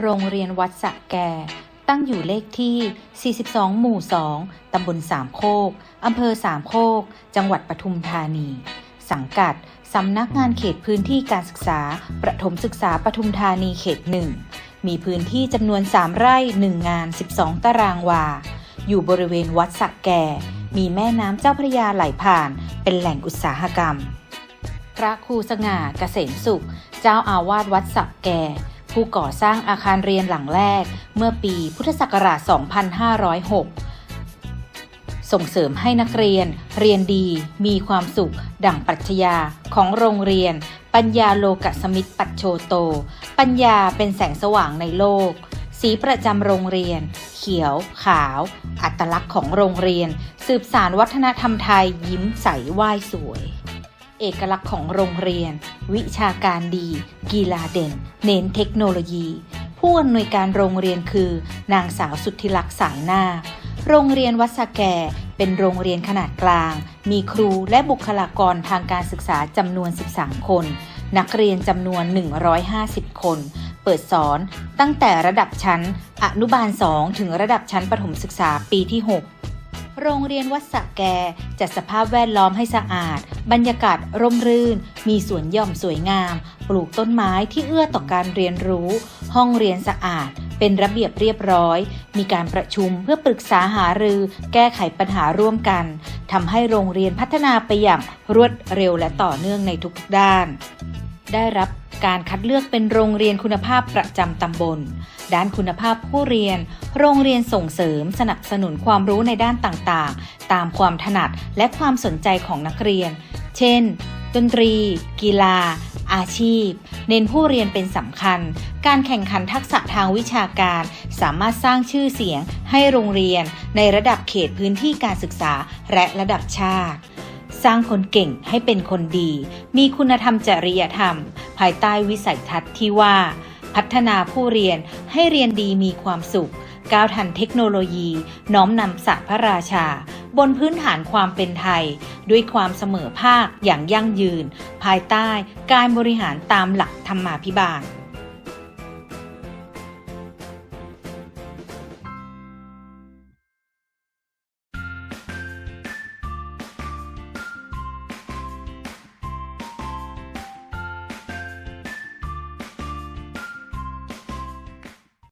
โรงเรียนวัดสะแกตั้งอยู่เลขที่ 42 หมู่ 2 ตำบลสามโคก อำเภอสามโคก จังหวัดปทุมธานี สังกัด สำนักงานเขตพื้นที่การศึกษา ประถมศึกษาปทุมธานีเขตหนึ่ง มีพื้นที่จำนวน 3 ไร่ 1 งาน 12 ตารางวา อยู่บริเวณวัดสะแก่ มีแม่น้ำเจ้าพระยาไหลผ่าน เป็นแหล่งอุตสาหกรรม พระครูสง่าเกษมสุข เจ้าอาวาสวัดสักแก่ ผู้ก่อสร้างอาคารเรียนหลังแรกเมื่อปีพุทธศักราช 2506 ส่งเสริมให้นักเรียน เรียนดีมีความสุข ดั่งปรัชญาของโรงเรียน ปัญญาโลกสมิตรปัจโชโต ปัญญาเป็นแสงสว่างในโลก สีประจำโรงเรียน เขียว ขาว อัตลักษณ์ของโรงเรียน สืบสารวัฒนธรรมไทยยิ้มใสไหว้สวย เอกลักษณ์ของโรงเรียน วิชาการดี กีฬาเด่น เน้นเทคโนโลยี ผู้อำนวยการโรงเรียนคือ นางสาวสุทธิลักษณ์สายนาคโรงเรียนวัดสแกเป็นโรงเรียนขนาดกลาง มีครูและบุคลากรทางการศึกษาจำนวน 13 คน นักเรียนจำนวน 150 คน เปิดสอนตั้งแต่ระดับชั้น อนุบาล 2 ถึงระดับชั้นประถมศึกษาปีที่ 6 โรงเรียนวัดสะแกจัดสภาพแวดล้อมให้สะอาด บรรยากาศร่มรื่น มีสวนหย่อมสวยงาม ปลูกต้นไม้ที่เอื้อต่อการเรียนรู้ ห้องเรียนสะอาด เป็นระเบียบเรียบร้อย มีการประชุมเพื่อปรึกษาหารือ แก้ไขปัญหาร่วมกันทำให้โรงเรียนพัฒนาไปอย่างรวดเร็วและต่อเนื่องในทุกๆด้าน ได้รับ การคัดเลือกเป็นโรงเรียนคุณภาพประจำตำบล ด้านคุณภาพผู้เรียน โรงเรียนส่งเสริมสนับสนุนความรู้ในด้านต่างๆ ตามความถนัดและความสนใจของนักเรียน เช่น ดนตรี กีฬา อาชีพ เน้นผู้เรียนเป็นสำคัญ การแข่งขันทักษะทางวิชาการ สามารถสร้างชื่อเสียงให้โรงเรียน ในระดับเขตพื้นที่การศึกษาและระดับชาติสร้างคนเก่งให้เป็นคนดี มีคุณธรรมจริยธรรม ภายใต้วิสัยทัศน์ที่ว่า พัฒนาผู้เรียนให้เรียนดีมีความสุข ก้าวทันเทคโนโลยี น้อมนำศาสตร์พระราชา บนพื้นฐานความเป็นไทย ด้วยความเสมอภาคอย่างยั่งยืน ภายใต้การบริหารตามหลักธรรมาภิบาล